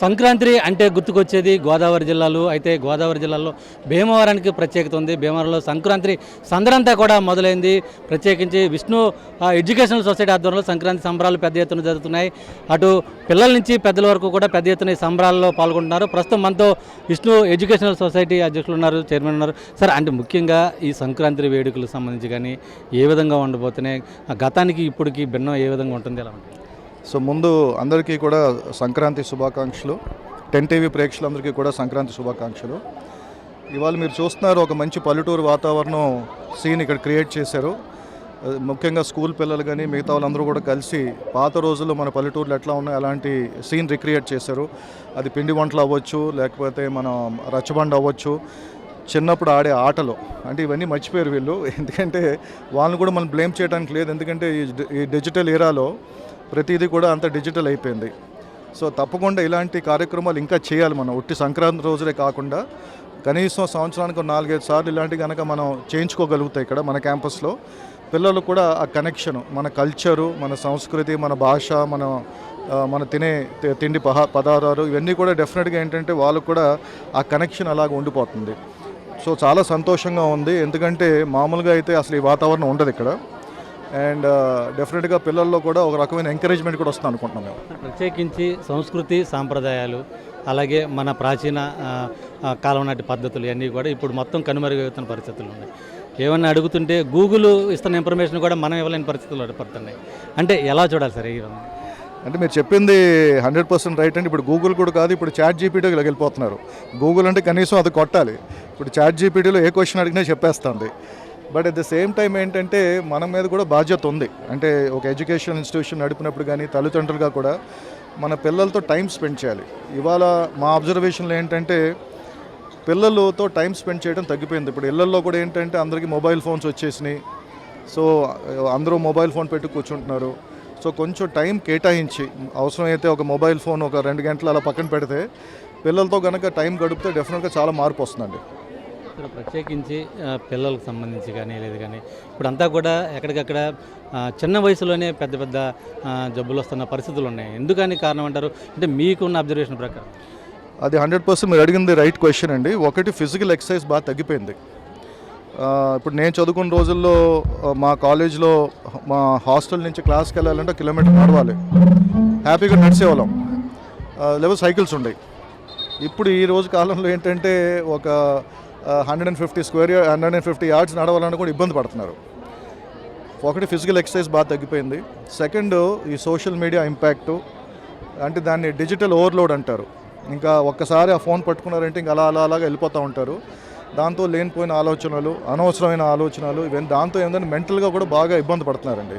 సంక్రాంతి అంటే గుర్తుకొచ్చేది గోదావరి జిల్లాలో. అయితే గోదావరి జిల్లాలో భీమవరానికి ప్రత్యేకత ఉంది. భీమవరంలో సంక్రాంతి సందరంతా కూడా మొదలైంది. ప్రత్యేకించి విష్ణు ఎడ్యుకేషనల్ సొసైటీ ఆధ్వర్యంలో సంక్రాంతి సంబరాలు పెద్ద ఎత్తున జరుగుతున్నాయి. అటు పిల్లల నుంచి పెద్దల వరకు కూడా పెద్ద ఎత్తున ఈ సంబరాల్లో పాల్గొంటున్నారు. ప్రస్తుతం మనతో విష్ణు ఎడ్యుకేషనల్ సొసైటీ అధ్యక్షులు ఉన్నారు చైర్మన్ ఉన్నారు. సార్ అంటే ముఖ్యంగా ఈ సంక్రాంతి వేడుకలకు సంబంధించి కానీ ఏ విధంగా ఉండబోతున్నాయి? ఆ గతానికి ఇప్పటికి భిన్నం ఏ విధంగా ఉంటుంది? ఎలా ఉంటుంది? సో ముందు అందరికీ కూడా సంక్రాంతి శుభాకాంక్షలు. టెన్ టీవీ ప్రేక్షకులందరికీ కూడా సంక్రాంతి శుభాకాంక్షలు. ఇవాళ మీరు చూస్తున్నారు ఒక మంచి పల్లెటూరు వాతావరణం సీన్ ఇక్కడ క్రియేట్ చేశారు. ముఖ్యంగా స్కూల్ పిల్లలు కానీ మిగతా వాళ్ళందరూ కూడా కలిసి పాత రోజుల్లో మన పల్లెటూర్లు ఎట్లా ఉన్నాయో అలాంటి సీన్ రిక్రియేట్ చేశారు. అది పిండి వంటలు అవ్వచ్చు లేకపోతే మన రచ్చబండ అవ్వచ్చు. చిన్నప్పుడు ఆడే ఆటలు. అంటే ఇవన్నీ మర్చిపోయారు వీళ్ళు. ఎందుకంటే వాళ్ళని కూడా మనం బ్లేమ్ చేయడానికి లేదు. ఎందుకంటే ఈ ఈ డిజిటల్ ఏరాలో ప్రతిదీ కూడా అంత డిజిటల్ అయిపోయింది. సో తప్పకుండా ఇలాంటి కార్యక్రమాలు ఇంకా చేయాలి మనం. ఉట్టి సంక్రాంతి రోజులే కాకుండా కనీసం సంవత్సరానికి నాలుగైదు సార్లు ఇలాంటివి కనుక మనం చేయించుకోగలుగుతాయి ఇక్కడ మన క్యాంపస్లో. పిల్లలు కూడా ఆ కనెక్షన్ మన కల్చరు మన సంస్కృతి మన భాష మన మన తినే తి- తిండి పహా పదార్థాలు ఇవన్నీ కూడా డెఫినెట్గా ఏంటంటే వాళ్ళకు కూడా ఆ కనెక్షన్ అలాగ ఉండిపోతుంది. సో చాలా సంతోషంగా ఉంది. ఎందుకంటే మామూలుగా అయితే అసలు ఈ వాతావరణం ఉండదు ఇక్కడ. అండ్ డెఫినెట్గా పిల్లల్లో కూడా ఒక రకమైన ఎంకరేజ్మెంట్ కూడా వస్తుంది అనుకుంటున్నాం మేము. ప్రత్యేకించి సంస్కృతి సాంప్రదాయాలు అలాగే మన ప్రాచీన కాలం నాటి పద్ధతులు ఇవన్నీ కూడా ఇప్పుడు మొత్తం కనుమరుగవుతున్న పరిస్థితులు ఉన్నాయి. ఏమన్నా అడుగుతుంటే గూగుల్ ఇస్తున్న ఇన్ఫర్మేషన్ కూడా మనం ఇవ్వలేని పరిస్థితులు ఏర్పడుతున్నాయి అంటే ఎలా చూడాలి సార్ ఈ? అంటే మీరు చెప్పింది హండ్రెడ్ పర్సెంట్ రైట్ అండి. ఇప్పుడు గూగుల్ కూడా కాదు ఇప్పుడు చాట్ జీపీటీకి వెళ్ళిపోతున్నారు. గూగుల్ అంటే కనీసం అది కొట్టాలి. ఇప్పుడు చాట్ జీపీటీలో ఏ క్వశ్చన్ అడిగినా చెప్పేస్తుంది. But at the same time ఏంటంటే మన మీద కూడా బాధ్యత ఉంది. అంటే ఒక ఎడ్యుకేషన్ ఇన్స్టిట్యూషన్ నడిపినప్పుడు కానీ తల్లిదండ్రులుగా కూడా మన పిల్లలతో టైం స్పెండ్ చేయాలి. ఇవాళ మా అబ్జర్వేషన్లో ఏంటంటే పిల్లలతో టైం స్పెండ్ చేయడం తగ్గిపోయింది. ఇప్పుడు ఇళ్ళల్లో కూడా ఏంటంటే అందరికీ మొబైల్ ఫోన్స్ వచ్చేసినాయి. సో అందరూ మొబైల్ ఫోన్ పెట్టి కూర్చుంటున్నారు. సో కొంచెం టైం కేటాయించి అవసరమైతే ఒక మొబైల్ ఫోన్ ఒక రెండు గంటలు అలా పక్కన పెడితే పిల్లలతో కనుక టైం గడిపితే డెఫినెట్గా చాలా మార్పు వస్తుందండి. ఇక్కడ ప్రత్యేకించి పిల్లలకు సంబంధించి కానీ లేదు కానీ ఇప్పుడంతా కూడా ఎక్కడికక్కడ చిన్న వయసులోనే పెద్ద పెద్ద జబ్బులు వస్తున్న పరిస్థితులు ఉన్నాయి. ఎందుకని కారణం అంటారు? అంటే మీకున్న అబ్జర్వేషన్ ప్రకారం. అది హండ్రెడ్ పర్సెంట్ మీరు అడిగింది రైట్ క్వశ్చన్ అండి. ఒకటి ఫిజికల్ ఎక్సర్సైజ్ బాగా తగ్గిపోయింది. ఇప్పుడు నేను చదువుకున్న రోజుల్లో మా కాలేజ్లో మా హాస్టల్ నుంచి క్లాస్కి వెళ్ళాలంటే కిలోమీటర్ నడవాలి. హ్యాపీగా నడిచేవాళ్ళం. లేవు సైకిల్స్ ఉండేవి. ఇప్పుడు ఈ రోజు కాలంలో ఏంటంటే ఒక hundred and fifty square hundred and fifty yards నడవాలని కూడా ఇబ్బంది పడుతున్నారు. ఒకటి ఫిజికల్ ఎక్సర్సైజ్ బాగా తగ్గిపోయింది. సెకండ్ ఈ సోషల్ మీడియా ఇంపాక్టు అంటే దాన్ని డిజిటల్ ఓవర్లోడ్ అంటారు. ఇంకా ఒక్కసారి ఆ ఫోన్ పట్టుకున్నారంటే ఇంకా అలా అలా అలాగా వెళ్ళిపోతూ ఉంటారు. దాంతో లేనిపోయిన ఆలోచనలు అనవసరమైన ఆలోచనలు ఇవన్నీ దాంతో ఏంటంటే మెంటల్గా కూడా బాగా ఇబ్బంది పడుతున్నారండి.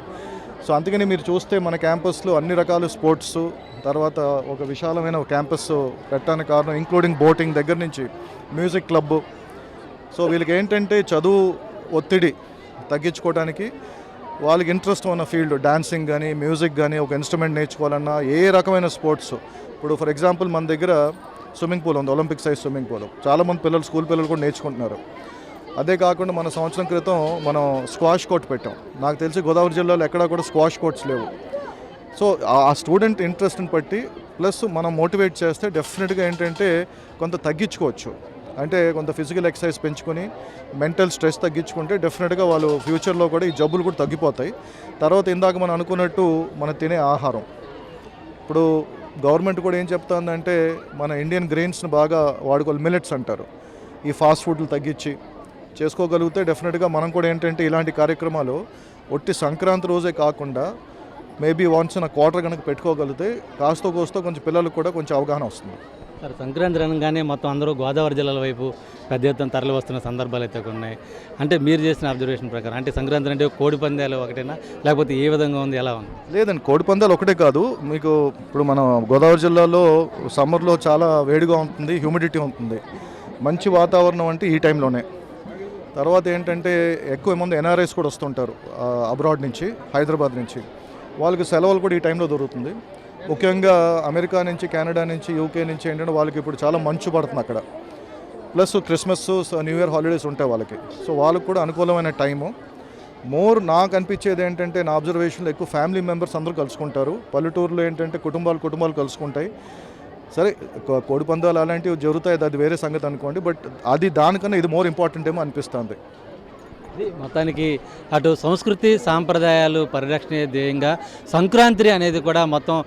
సో అందుకని మీరు చూస్తే మన క్యాంపస్లో అన్ని రకాల స్పోర్ట్స్ తర్వాత ఒక విశాలమైన క్యాంపస్ పెట్టడానికి కారణం ఇంక్లూడింగ్ బోటింగ్ దగ్గర నుంచి మ్యూజిక్ క్లబ్ సో వీళ్ళకి ఏంటంటే చదువు ఒత్తిడి తగ్గించుకోవడానికి వాళ్ళకి ఇంట్రెస్ట్ ఉన్న ఫీల్డ్ డాన్సింగ్ కానీ మ్యూజిక్ కానీ ఒక ఇన్స్ట్రుమెంట్ నేర్చుకోవాలన్నా ఏ రకమైన స్పోర్ట్స్. ఇప్పుడు ఫర్ ఎగ్జాంపుల్ మన దగ్గర స్విమ్మింగ్ పూల్ ఉంది ఒలింపిక్ సైజ్ స్విమ్మింగ్ పూల్. చాలామంది పిల్లలు స్కూల్ పిల్లలు కూడా నేర్చుకుంటున్నారు. అదే కాకుండా మన సంవత్సరం క్రితం మనం స్క్వాష్ కోర్ట్ పెట్టాం. నాకు తెలిసి గోదావరి జిల్లాలో ఎక్కడా కూడా స్క్వాష్ కోర్ట్స్ లేవు. సో ఆ- ఆ స్టూడెంట్ ఇంట్రెస్ట్ని బట్టి ప్లస్ మనం మోటివేట్ చేస్తే డెఫినెట్గా ఏంటంటే కొంత తగ్గించుకోవచ్చు. అంటే కొంత ఫిజికల్ ఎక్సర్సైజ్ పెంచుకొని మెంటల్ స్ట్రెస్ తగ్గించుకుంటే డెఫినెట్గా వాళ్ళు ఫ్యూచర్లో కూడా ఈ జబ్బులు కూడా తగ్గిపోతాయి. తర్వాత ఇందాక మనం అనుకున్నట్టు మనం తినే ఆహారం. ఇప్పుడు గవర్నమెంట్ కూడా ఏం చెప్తుందంటే మన ఇండియన్ గ్రెయిన్స్ని బాగా వాడుకోవాలి మిలెట్స్ అంటారు. ఈ ఫాస్ట్ ఫుడ్లు తగ్గించి చేసుకోగలిగితే డెఫినెట్గా మనం కూడా ఏంటంటే ఇలాంటి కార్యక్రమాలు ఒట్టి సంక్రాంతి రోజే కాకుండా మేబీ వన్స్ నా క్వార్టర్ కనుక పెట్టుకోగలిగితే కాస్తో కోస్తో కొంచెం పిల్లలకు కూడా కొంచెం అవగాహన వస్తుంది. సార్ సంక్రాంతి అనగానే మొత్తం అందరూ గోదావరి జిల్లాల వైపు పెద్ద ఎత్తున తరలి వస్తున్న సందర్భాలు అయితే ఉన్నాయి అంటే మీరు చేసిన అబ్జర్వేషన్ ప్రకారం అంటే సంక్రాంతి అంటే కోడి పందాలు ఒకటేనా? లేకపోతే ఏ విధంగా ఉంది ఎలా ఉంది? లేదండి కోడి పందాలు ఒకటే కాదు. మీకు ఇప్పుడు మన గోదావరి జిల్లాలో సమ్మర్లో చాలా వేడిగా ఉంటుంది హ్యూమిడిటీ ఉంటుంది. మంచి వాతావరణం అంటే ఈ టైంలోనే. తర్వాత ఏంటంటే ఎక్కువ మంది ఎన్ఆర్ఐస్ కూడా వస్తుంటారు అబ్రాడ్ నుంచి హైదరాబాద్ నుంచి. వాళ్ళకి సెలవులు కూడా ఈ టైంలో దొరుకుతుంది. ముఖ్యంగా అమెరికా నుంచి కెనడా నుంచి యూకే నుంచి ఏంటంటే వాళ్ళకి ఇప్పుడు చాలా మంచు పడుతుంది అక్కడ. Plus Christmas new year holidays ఉంటాయి వాళ్ళకి. సో వాళ్ళకి కూడా అనుకూలమైన టైము. మోర్ నాకు అనిపించేది ఏంటంటే నా అబ్జర్వేషన్లో ఎక్కువ ఫ్యామిలీ మెంబర్స్ అందరూ కలుసుకుంటారు. పల్లెటూరులో ఏంటంటే కుటుంబాలు కుటుంబాలు కలుసుకుంటాయి. సరే కోడి పందాలు అలాంటివి జరుగుతాయి అది వేరే సంగతి అనుకోండి బట్ అది దానికన్నా ఇది మోర్ ఇంపార్టెంట్ ఏమో అనిపిస్తుంది. మొత్తానికి అటు సంస్కృతి సాంప్రదాయాలు పరిరక్షణ ధ్యేయంగా సంక్రాంతి అనేది కూడా మొత్తం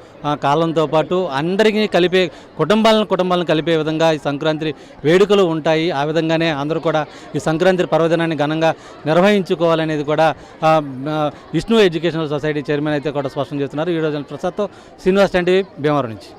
కాలంతో పాటు అందరికీ కలిపే కుటుంబాలను కుటుంబాలను కలిపే విధంగా ఈ సంక్రాంతి వేడుకలు ఉంటాయి. ఆ విధంగానే అందరూ కూడా ఈ సంక్రాంతి పర్వదినాన్ని ఘనంగా నిర్వహించుకోవాలనేది కూడా విష్ణు ఎడ్యుకేషనల్ సొసైటీ చైర్మన్ అయితే కూడా స్పష్టం చేస్తున్నారు. ఈ రోజున ప్రసాద్తో శ్రీనివాస్ టీవీ భీమవరం నుంచి.